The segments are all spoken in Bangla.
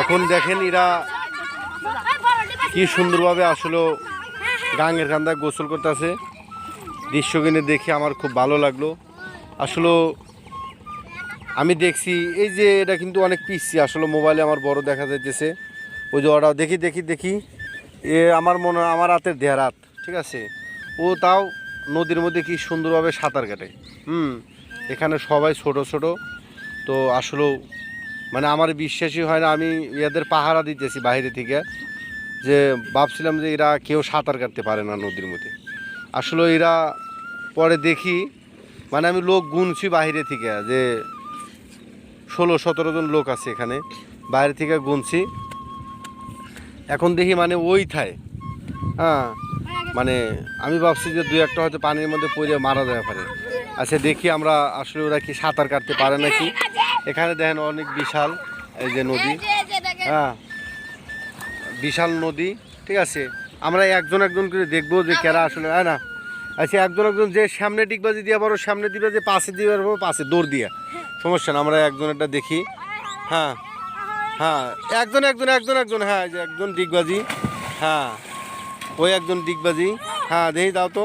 এখন দেখেন এরা কি সুন্দরভাবে আসলে গাঙ্গের কান্দায় গোসল করতেছে। দৃশ্য কিনে দেখে আমার খুব ভালো লাগল। আসলে আমি দেখছি, এই যে এটা কিন্তু অনেক পিসছি আসলে মোবাইলে আমার বড় দেখা যাইতেছে। ওই যে ওরা, দেখি দেখি দেখি। এ আমার মনে, আমার হাতের দেড় হাত, ঠিক আছে? ও তাও নদীর মধ্যে কি সুন্দরভাবে সাঁতার কাটে। হুম, এখানে সবাই ছোট ছোট। তো আসলেও মানে আমার বিশ্বাসই হয় না, আমি এদের পাহারা দিতেছি বাইরে থেকে, যে ভাবছিলাম যে এরা কেউ সাঁতার কাটতে পারে না নদীর মধ্যে। আসলে এরা পরে দেখি মানে আমি লোক গুনছি বাইরে থেকে, যে ষোলো সতেরো জন লোক আছে এখানে, বাইরে থেকে গুনছি। এখন দেখি মানে ওই থায় হ্যাঁ মানে আমি ভাবছি যে দু একটা হয়তো পানির মধ্যে পড়ে মারা যায় পারে। আচ্ছা দেখি আমরা আসলে ওরা কি সাঁতার কাটতে পারে নাকি। এখানে দেখেন অনেক বিশাল এই যে নদী। হ্যাঁ। বিশাল নদী ঠিক আছে? আমরা একজন একজন করে দেখব যে কেরা আসলে হ্যাঁ না? আচ্ছা একজন একজন যে সামনে ডিগবাজি দিয়ে পারো সামনে দিবে যে পাশে দিয়ে পারব পাশে দৌড় দিয়ে। সমস্যা না আমরা একজন একটা দেখি। হ্যাঁ। হ্যাঁ একজন একজন একজন একজন হ্যাঁ এই যে একজন ডিগবাজি হ্যাঁ। ওই একজন ডিগবাজি হ্যাঁ দেখি দাও তো।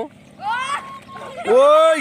ওই